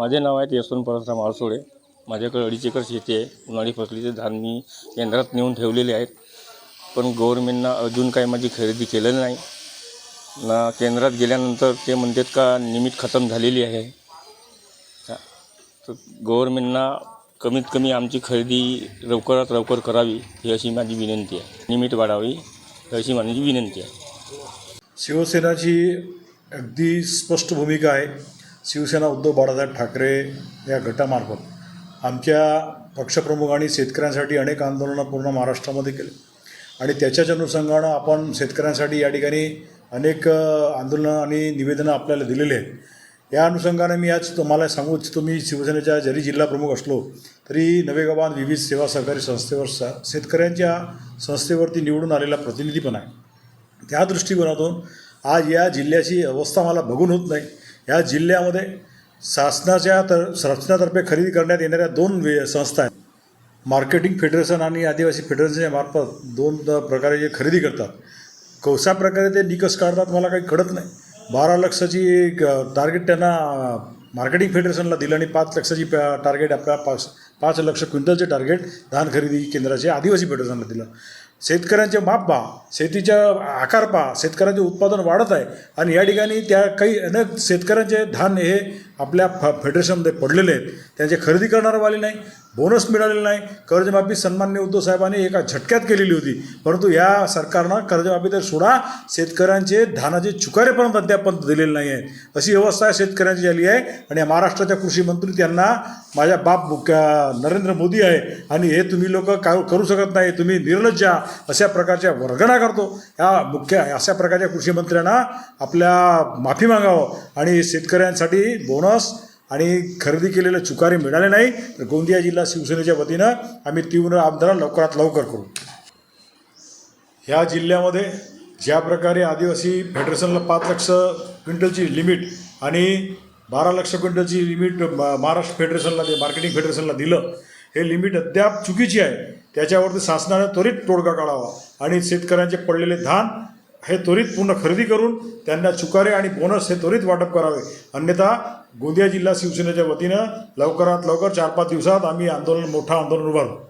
माझे नाव आहे यशवंत परसराम आळसोळे माझ्याकडे अडीच एकर शेती आहे. उन्हाळी फसलीचे धान मी केंद्रात नेऊन ठेवलेले आहेत. पण गव्हर्मेंटनं अजून काही माझी खरेदी केलेली नाही. ना केंद्रात गेल्यानंतर ते म्हणतात का निमित खतम झालेली आहे. तर गव्हर्मेंटना कमीत कमी आमची खरेदी लवकरात लवकर करावी ही अशी माझी विनंती आहे. निमित वाढावी ही अशी माझी विनंती आहे. शिवसेनाची अगदी स्पष्ट भूमिका आहे. शिवसेना उद्धव बाळासाहेब ठाकरे या गटामार्फत आमच्या पक्षप्रमुख आणि शेतकऱ्यांसाठी अनेक आंदोलनं पूर्ण महाराष्ट्रामध्ये केले. आणि त्याच्याच अनुषंगानं आपण शेतकऱ्यांसाठी या ठिकाणी अनेक आंदोलनं आणि निवेदनं आपल्याला दिलेली आहेत. या अनुषंगाने मी आज तुम्हाला सांगू इच्छितो मी शिवसेनेच्या जरी जिल्हा प्रमुख असलो तरी नवेगावात विविध सेवा सहकारी संस्थेवर स शेतकऱ्यांच्या संस्थेवरती निवडून आलेला प्रतिनिधी पण आहे. त्या दृष्टिकोनातून आज या जिल्ह्याची अवस्था मला बघून होत नाही. या जिल्ह्यामध्ये शासनाच्या तर शासनातर्फे खरेदी करण्यात येणाऱ्या दोन वे संस्था आहेत. मार्केटिंग फेडरेशन आणि आदिवासी फेडरेशनच्या मार्फत दोन प्रकारे जे खरेदी करतात. कशा प्रकारे ते निकष काढतात मला काही कळत नाही. बारा लक्षाची टार्गेट त्यांना मार्केटिंग फेडरेशनला दिलं आणि पाच लक्षाची टार्गेट आपल्या पाच पाच लक्ष क्विंटलचे टार्गेट धान खरेदी केंद्राचे आदिवासी फेडरेशनला दिलं शेतकऱ्यांचे माप पहा शेतीच्या आकार पहा शेतकऱ्यांचे उत्पादन वाढत आहे आणि या ठिकाणी त्या काही अनेक शेतकऱ्यांचे धान हे आपल्या फ फेडरेशनमध्ये पडलेले आहेत. त्यांचे खरेदी करणारवाले नाही बोनस मिळालेला नाही. कर्जमाफी सन्मान्य उद्धव साहेबांनी एका झटक्यात केलेली होती. परंतु या सरकारनं कर्जमाफी तर सोडा शेतकऱ्यांचे धानाचे चुकारेपर्यंत अद्यापर्यंत दिलेले नाही आहे अशी व्यवस्था शेतकऱ्यांची झाली आहे आणि या महाराष्ट्राच्या कृषी मंत्री त्यांना माझ्या बाप नरेंद्र मोदी आहे आणि हे तुम्ही लोक का करू शकत नाही तुम्ही निर्लज्ज अशा प्रकारच्या वर्गणा करतो. या मुख्य अशा प्रकारच्या कृषी मंत्र्यांना आपल्या माफी मागावं आणि शेतकऱ्यांसाठी बोनस आणि खरेदी केलेले चुकारे मिळाले नाही तर गोंदिया जिल्हा शिवसेनेच्या वतीनं आम्ही तीव्र आमदार लवकरात लवकर करू. ह्या जिल्ह्यामध्ये ज्या प्रकारे आदिवासी फेडरेशनला पाच लक्ष क्विंटलची लिमिट आणि बारा लक्ष क्विंटलची लिमिट महाराष्ट्र फेडरेशनला ते मार्केटिंग फेडरेशनला दिलं. हे लिमिट अद्याप चुकीची आहे. त्याच्यावरती शासनाने त्वरित तोडगा काढावा. आणि शेतकऱ्यांचे पडलेले धान हे त्वरित पूर्ण खरेदी करून त्यांना चुकारे आणि बोनस हे त्वरित वाटप करावे. अन्यथा गोंदिया जिल्हा शिवसेनेच्या वतीनं लवकरात लवकर चार पाच दिवसात आम्ही आंदोलन मोठं आंदोलन उभारू.